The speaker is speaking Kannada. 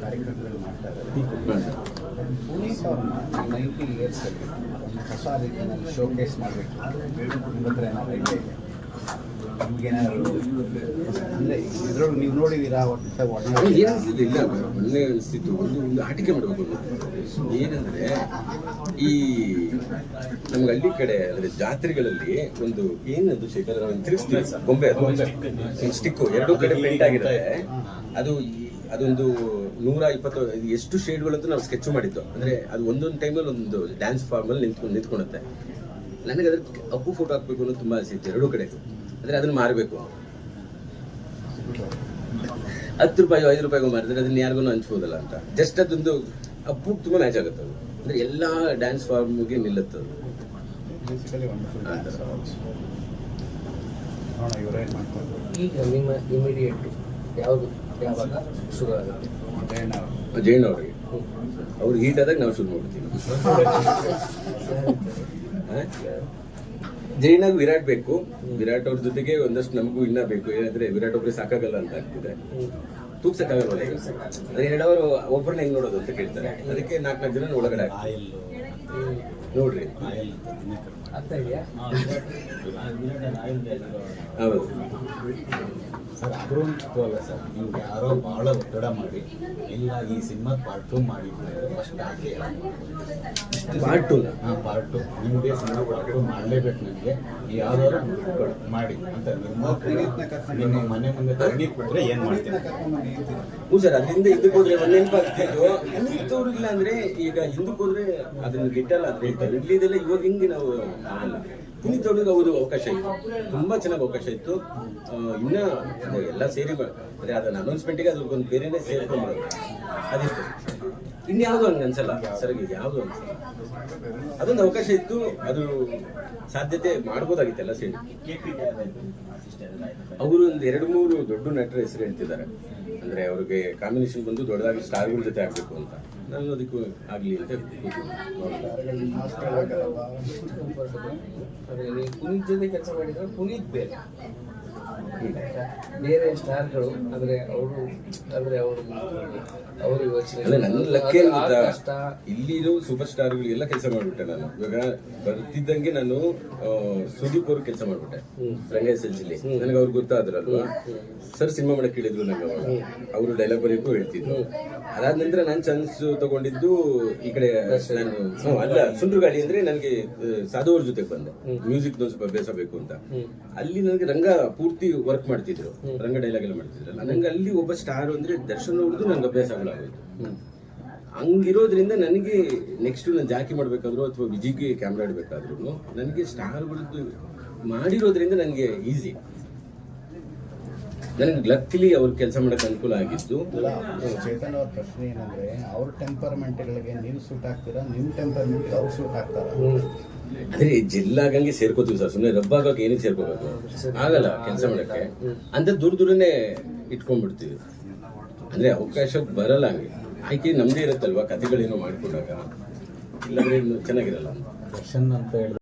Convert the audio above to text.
ಕಾರ್ಯಕ್ರಮಗಳು ಮಾಡ್ತಾ ಇದ್ದಾರೆ. ಪೊಲೀಸ್ ಅವ್ರನ್ನ ನೈಂಟಿ ಇಯರ್ಸಲ್ಲಿ ಒಂದು ಹೊಸ ರೀತಿಯಲ್ಲಿ ಶೋಕೇಸ್ ಮಾಡಬೇಕು. ಹತ್ರ ಏನಾದ್ರು ಐಡಿಯಾ ಇದೆ? ನಿಮ್ಗೇನಾದ್ರು ಅಂದರೆ ಇದ್ರೊಳಗೆ ನೀವು ನೋಡಿದ್ದೀರಾ ಒಟ್ಟು ಇಲ್ಲ ಒಳ್ಳೆ ಅನಿಸ್ತಿತ್ತು. ಒಂದು ಒಂದು ಆಟಿಕೆ ಮಾಡಬೇಕು ಏನಂದ್ರೆ ಈ ನಮ್ಗೆ ಹಳ್ಳಿ ಕಡೆ ಅಂದ್ರೆ ಜಾತ್ರೆಗಳಲ್ಲಿ ಒಂದು ಏನದು ಶೇಖರ್ ತಿರುಗಿಸ್ತೀವಿ ಗೊಂಬೆ ಅದು. ಸ್ಟಿಕ್ಕು ಎರಡೂ ಕಡೆ ಪೇಂಟ್ ಆಗಿರುತ್ತೆ. ಅದು ಈ- ಅದೊಂದು ನೂರ ಇಪ್ಪತ್ತು ಎಷ್ಟು ಶೇಡ್ಗಳಂತೂ ನಾವು ಸ್ಕೆಚ್ ಮಾಡಿದ್ದು. ಅಂದ್ರೆ ಅದು ಒಂದೊಂದು ಟೈಮಲ್ಲಿ ಒಂದು ಡ್ಯಾನ್ಸ್ ಫಾರ್ಮಲ್ಲಿ ನಿಂತ್ಕೊಂಡು ನಿಂತ್ಕೊಳುತ್ತೆ ನನಗೆ ಅದ್ರ ಅಪ್ಪು ಫೋಟೋ ಹಾಕ್ಬೇಕು ಅನ್ನೋದು ತುಂಬಾ ಆಸೆ ಇತ್ತು ಎರಡೂ ಕಡೆ ಅಂದರೆ ಅದನ್ನ ಮಾರಬೇಕು. ಹತ್ತು ರೂಪಾಯಿ ಐದು ರೂಪಾಯಿಗೂ ಮಾರಿದ್ರೆ ಅದನ್ನ ಯಾರಿಗೂ ಹಂಚ್ಬೋದಲ್ಲ ಅಂತ. ಜಸ್ಟ್ ಅದೊಂದು ಅಪ್ಪು ತುಂಬಾ ಮ್ಯಾಚ್ ಆಗುತ್ತೆ ಅದು. ಅಂದ್ರೆ ಎಲ್ಲಾ ಡ್ಯಾನ್ಸ್ ಫಾರ್ಮ್ಗೆ ನಿಲ್ಲುತ್ತೆ ಅದು. ಈಗ ನಿಮ್ಮ ಇಮಿಡಿಯೇಟ್ ಯಾವುದು? ಯಾವಾಗ ಶುರು ಆಗುತ್ತೆ ಜೈನ್ ಅವ್ರಿಗೆ ಅವ್ರು ಹೀಟ್ ಆದಾಗ ನಾವು ಶುರು ಮಾಡ್ತೀವಿ. ಜೈನಾಗ ವಿರಾಟ್ ಬೇಕು. ವಿರಾಟ್ ಅವ್ರ ಜೊತೆಗೆ ಒಂದಷ್ಟು ನಮಗೂ ಇನ್ನ ಬೇಕು. ಏನಂದ್ರೆ ವಿರಾಟ್ ಒಬ್ಬರೇ ಸಾಕಾಗಲ್ಲ ಅಂತ ಆಗ್ತಿದೆ. ತೂಗ್ಸಕ್ಕಾಗಲ್ಲ ಎರಡವರು ಅದೇ ಎರಡು ಅವರು ಒಬ್ಬರನ್ನ ಹೆಂಗ್ ನೋಡೋದು ಅಂತ ಕೇಳ್ತಾರೆ. ಅದಕ್ಕೆ ನಾಲ್ಕು ನಾಲ್ಕು ಜನ ಒಳಗಡೆ ಹಾಕ್ತಾರೆ. ಆಯಿಲ್ ನೋಡ್ರಿ. ಆಯಿಲ್ ಅಂತ ಇದೆಯಾ ಹೌದು. ಸರ್ ಆದರೂ ಅಲ್ಲ ಸರ್. ನೀವು ಯಾರೋ ಭಾಳ ಒತ್ತಡ ಮಾಡಿ ಇಲ್ಲ ಈ ಸಿನಿಮಾ ಪಾರ್ಟ್ ಟು ಮಾಡಿ ಫಸ್ಟ್ ಯಾಕೆ ಪಾರ್ಟ್ ಟು ಹಾಂ ಪಾರ್ಟ್ ಟು ನಿಮಗೆ ಸಿನಿಮಾ ಪಾರ್ಟ್ ಟು ಮಾಡಲೇಬೇಕು ನನಗೆ ಯಾವ್ದಾದ್ರು ಮಾಡಿ ಅಂತ ನಿಮ್ಮ ಮನೆ ಮುಂದೆ ತಣ್ಣೀರು ಕೊಟ್ಟರೆ ಏನು ಮಾಡ್ತೀನಿ ಹ್ಞೂ ಸರ್ ಅದರಿಂದ ಹಿಂದಕ್ಕೆ ಹೋದ್ರೆ ಒಂದು ನೆನಪಾಗ್ತಿತ್ತು. ಹಿಂದಕ್ಕೆ ಅಂದರೆ ಈಗ ಹಿಂದಕ್ಕೆ ಹೋದ್ರೆ ಅದನ್ನ ಗಿಟ್ಟಲ್ಲ ಅದ್ರ ಇಡ್ಲಿದೆಲ್ಲ ಇವಾಗ ಹಿಂಗೆ ನಾವು ಪುನೀತ್ ಅವ್ರಿಗೆ ಅವರು ಅವಕಾಶ ಇತ್ತು. ತುಂಬಾ ಚೆನ್ನಾಗಿ ಅವಕಾಶ ಇತ್ತು. ಇನ್ನೂ ಇನ್ನ ಎಲ್ಲ ಸೇರಿ ಅದೇ ಅದನ್ನ ಅನೌನ್ಸ್ಮೆಂಟ್ಗೆ ಅದ್ರಕ್ಕೊಂದು ಬೇರೆನೇ ಸೇರ್ಕೊಂಡ್ಬರೋದು ಅದಿತ್ತು ಇನ್ಯಾವುದು ಹಂಗೆ ಅನ್ಸಲ್ಲ ಸರ್ ಇದು ಯಾವುದು ಅನ್ಸಲ್ಲ ಅದೊಂದು ಅವಕಾಶ ಇತ್ತು ಅದು ಸಾಧ್ಯತೆ ಮಾಡ್ಬೋದಾಗಿತ್ತು ಎಲ್ಲ ಸೇರಿ ಅವರು ಒಂದು ಎರಡು ಮೂರು ದೊಡ್ಡ ನಟರ ಹೆಸರು ಹೇಳ್ತಿದ್ದಾರೆ. ಅಂದ್ರೆ ಅವ್ರಿಗೆ ಕಾಂಬಿನೇಷನ್ ಬಂದು ದೊಡ್ಡದಾಗಿ ಸ್ಟಾರ್ಗಳ ಜೊತೆ ಆಗ್ಬೇಕು ಅಂತ. ನಾನು ಅದಕ್ಕೂ ಆಗ್ಲಿ ಅಂತ ಪುನೀತ್ ಜೊತೆ ಕೆಲಸ ಮಾಡಿದ್ರೆ ಪುನೀತ್ ಬೇರೆ. ಬೇರೆ ಸ್ಟಾರ್ಗಳು ಅಂದ್ರೆ ಅವರು ಅಂದ್ರೆ ಅವರು ಅವರು ಯೋಚನೆ. ಅಲ್ಲ ನನ್ನ ಲಕ್ಕೆ ಗೊತ್ತಾ? ಕಷ್ಟ. ಇಲ್ಲಿರೋ ಸೂಪರ್ ಸ್ಟಾರ್ಗಳಿಗೆಲ್ಲ ಕೆಲಸ ಮಾಡ್ಬಿಟ್ಟೆ ನಾನು. ಇವಾಗ ಬರ್ತಿದ್ದಂಗೆ ನಾನು ಆ, ಸುದೀಪ್ ಅವ್ರಿಗೆ ಕೆಲಸ ಮಾಡ್ಬಿಟ್ಟೆ. ರಂಗೇಶ್ ಸಿಲಿ ನನಗೆ ಅವ್ರು ಗೊತ್ತಾದ್ರಲ್ವಾ? ಸರ್ ಸಿನಿಮಾ ಮಾಡಕ್ಕೆ ಹೇಳಿದ್ರು ನಂಗೆ ಅವಾಗ. ಅವರು ಡೈಲಾಗ್ ಬರೀಕು ಹೇಳ್ತಿದ್ರು. ಅದಾದ ನಂತರ ನಾನು ಚಾನ್ಸ್ ತಗೊಂಡಿದ್ದು ಈ ಕಡೆ ನಾನು ಹ್ಮ್, ಅಲ್ಲ ಸುಂಡ್ರು ಗಾಡಿ ಅಂದ್ರೆ ನನಗೆ ಸಾಧು ಅವ್ರ ಜೊತೆಗೆ ಬಂದೆ. ಮ್ಯೂಸಿಕ್ ಸ್ವಲ್ಪ ಅಭ್ಯಾಸ ಬೇಕು ಅಂತ. ಅಲ್ಲಿ ನನಗೆ ರಂಗ ಪೂರ್ತಿ ವರ್ಕ್ ಮಾಡ್ತಿದ್ರು ರಂಗ ಡೈಲಾಗ್ ಎಲ್ಲ ಮಾಡ್ತಿದ್ರಲ್ಲ ನಂಗೆ ಅಲ್ಲಿ ಒಬ್ಬ ಸ್ಟಾರ್ ಅಂದ್ರೆ ದರ್ಶನ್ ಅವ್ರದ್ದು ನಂಗೆ ಅಭ್ಯಾಸಗಳಾಗೋಯ್ತು ಹಂಗಿರೋದ್ರಿಂದ ನನಗೆ ನೆಕ್ಸ್ಟ್ ನಾನು ಜಾಕಿ ಮಾಡಬೇಕಾದ್ರು ಅಥವಾ ವಿಜಿಗೆ ಕ್ಯಾಮ್ರಾ ಇಡಬೇಕಾದ್ರು ನನಗೆ ಸ್ಟಾರ್ಗಳದ್ದು ಮಾಡಿರೋದ್ರಿಂದ ನನಗೆ ಈಸಿ ನನಗೆ ಲಕ್ಕಿಲಿ ಅವ್ರ ಕೆಲಸ ಮಾಡಕ್ಕೆ ಅನುಕೂಲ ಆಗಿತ್ತು. ಅಲ್ಲ ಚೇತನ್ ಅವ್ರ ಪ್ರಶ್ನೆ ಏನಂದ್ರೆ ಅವ್ರ ಟೆಂಪರ್ಮೆಂಟ್ಗಳಿಗೆ ನೀವು ಸೂಟ್ ಆಗ್ತೀರಾ? ನಿಮ್ಮ ಟೆಂಪರ್ಮೆಂಟ್ ಅವ್ರು ಸೂಟ್ ಆಗ್ತಾರ? ಅಂದ್ರೆ ಜಿಲ್ಲಾಗಂಗೆ ಸೇರ್ಕೋತೀವಿ ಸರ್ ಸುಮ್ಮನೆ ರಬ್ಬಾಗೋಕೆ ಏನಕ್ಕೆ ಸೇರ್ಕೋಬೇಕು. ಆಗಲ್ಲ ಕೆಲಸ ಮಾಡಕ್ಕೆ. ಅಂತ ದೂರ ದೂರನೇ ಇಟ್ಕೊಂಡ್ಬಿಡ್ತೀವಿ. ಅಂದ್ರೆ ಅವಕಾಶ ಬರಲ್ಲ ಹಂಗೆ. ಆಯ್ಕೆ ನಮ್ದೇ ಇರುತ್ತಲ್ವಾ ಕಥೆಗಳೇನೋ ಮಾಡಿಕೊಂಡಾಗ? ಇಲ್ಲಾಂದ್ರೆ ಚೆನ್ನಾಗಿರಲ್ಲ. ದರ್ಶನ್ ಅಂತ ಹೇಳಿದ್ರೆ